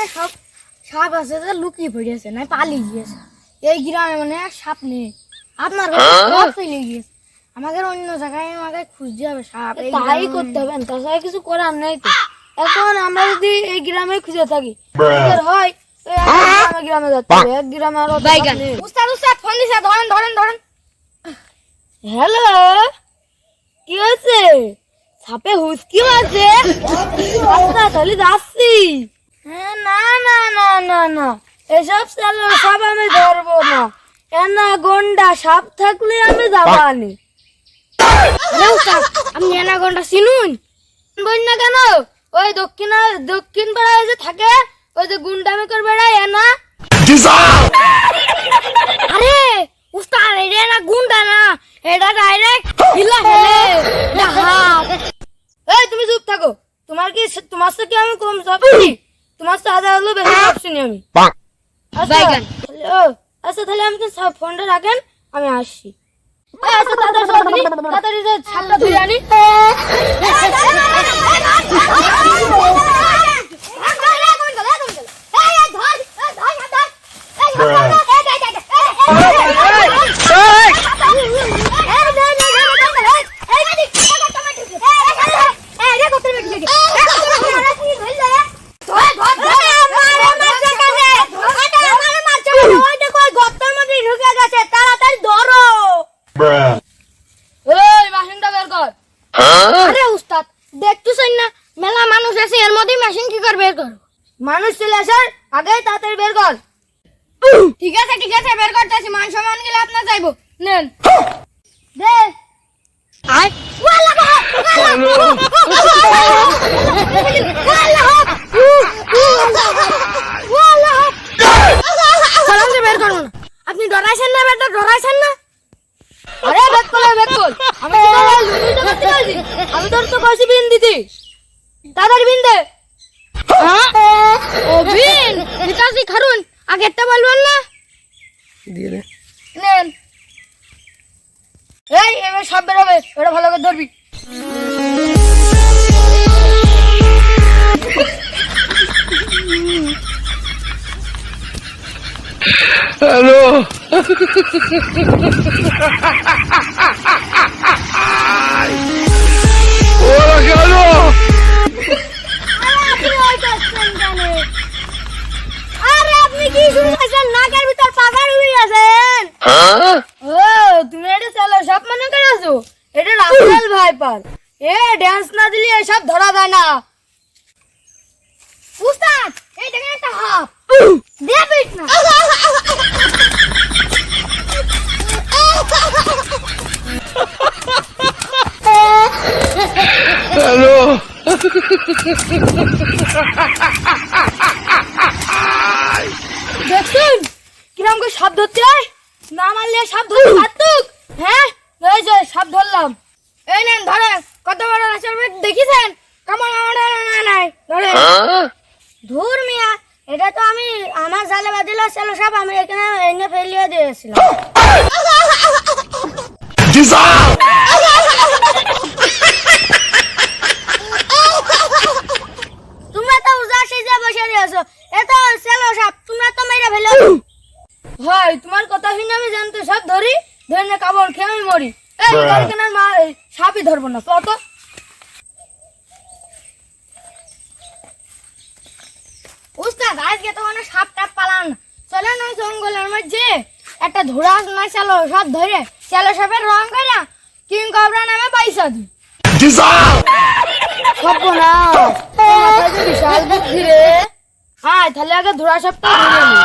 মানে সব সাপ আছে যে লুকিয়ে পড়েছে না পালিয়ে গিয়েছে। এই গ্রামে মানে সাপ নেই। আপনার ঘরে সব গিয়েছে। আমাদের অন্য জায়গায় আমাকে খুঁজতে হবে সাপ। তাই করতে হবে তাছাড়া কিছু করার নেই তো। এখন আমরা যদি এই গ্রামে খুঁজে থাকি হয় গ্রামে গ্রামে এক গ্রামে আরও উস্তাদ উস্তাদ ফোন দিছে ধরেন ধরেন ধরেন। হ্যালো? কি হয়েছে? সাপে হুসকি মারছে তাহলে যাচ্ছি। হ্যাঁ না না না না না। এসব চালো সব আমি ধরবো না। এনা গন্ডা, সাপ থাকলে আমি যাবানি উস্তাদ আপনি এনাগনটা চিনুন বল না কেন? ওই দক্ষিণ দক্ষিণ পাড়ায় যে থাকে, ওই যে গুন্ডামি করে বেড়ায় এনা। আরে, উস্তাদ, এটা না গুন্ডা না। এটা ডাইরেক্ট হিলা ফেলে। এটা এই, তুমি চুপ থাকো। তোমার কি, তোমার সাথে কি আমি কম ভাবছি তোমার সাদা আলু বেশি ভাবছি না আমি। আচ্ছা, তাহলে- আচ্ছা তাহলে আমাকে সব ফোনটা রাখেন আমি আসছি। এই, আচ্ছা তাড়াতাড়ি আনি। Bruh. দেখতেছেন না? মেলা মানুষ আছে এর মধ্যে মেশিন কি করে বের করো মানুষ চলে আসার আগে তাড়াতাড়ি বের কর। ঠিক আছে ঠিক আছে বের করতেছি মান সম্মান গেলে আপনার যাইবো। নেন। দে। আয়। আপনি ডরাইছেন না বেটা ডরাইছেন না? আরে ব্যাক ব্যাক আমি তো। আমি তোর তো কইছি বিন দিতি তাড়াতাড়ি বিন দে আরে আপনি কি শুনছেন নাকের ভিতর পাগার উড়ে আছেন ও তুমি এটা চালো সব মনে করেছ এটা রাসেল ভাইপার এ ড্যান্স না দিলে এসব ধরা যায় না উস্তাদ এই দেখেন একটা হাফ দিয়ে পিট না দেখছেন? কিরম করে সাপ ধরতে হয়? না মারলে সাপ ধরতে পারতুক? হ্যাঁ? এই যে সাপ ধরলাম। এই নেন ধরে কত বড় ভাই দেখেছেন? কেমন আমার নাই? ধরে ধুর মিয়া এটা তো আমি আমার জালে বাদিল ছিল সব আমি এখানে এনে ফেলিয়ে দিয়েছিলাম। তোমরা তো উজা সেজে বসে রয়েছো। এ সেলো সাপ তোমরা তো মেরে ফেলো। ভাই তোমার কথা শুনে আমি জানতে সব ধরি ধরে না কাপড় খেয়ে আমি মরি। এই গাড়ি কেনার মা সাপই ধরবো না কত উস্তাদ আজকে তো কোনো সাপ টাপ পালান না। চলে জঙ্গলের মধ্যে। একটা ধরা না চালো সব ধরে। চালো সাপের রং করে কিং কবরা নামে পয়সা দি সব না বিশাল বুদ্ধি রে হ্যাঁ তাহলে আগে ধরা সাপটা ধরে নি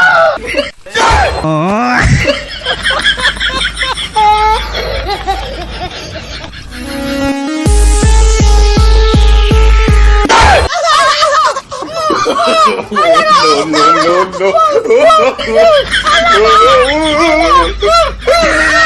no, no, no, no.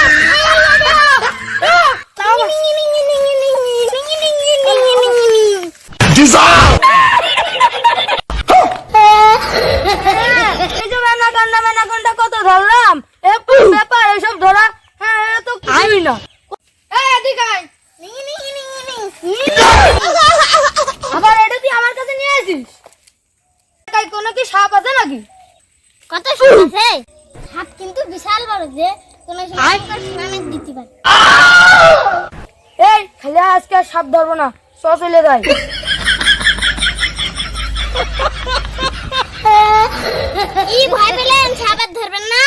ব্যাপার এসব ধরা? হ্যাঁ তো কিছুই না। এই এদিকে আয়। আবার এটা তুই আমার কাছে নিয়ে আসিস? কাই কোনো কি সাপ আছে নাকি? কত সাপ আছে? সাপ কিন্তু বিশাল বড় যে কোনো সময় টুর্নামেন্ট দিতে পারে। এই খালি আজকে আর সাপ ধরবো না। চ চলে যাই। ভয় পেলেন সাপ আর ধরবেন না।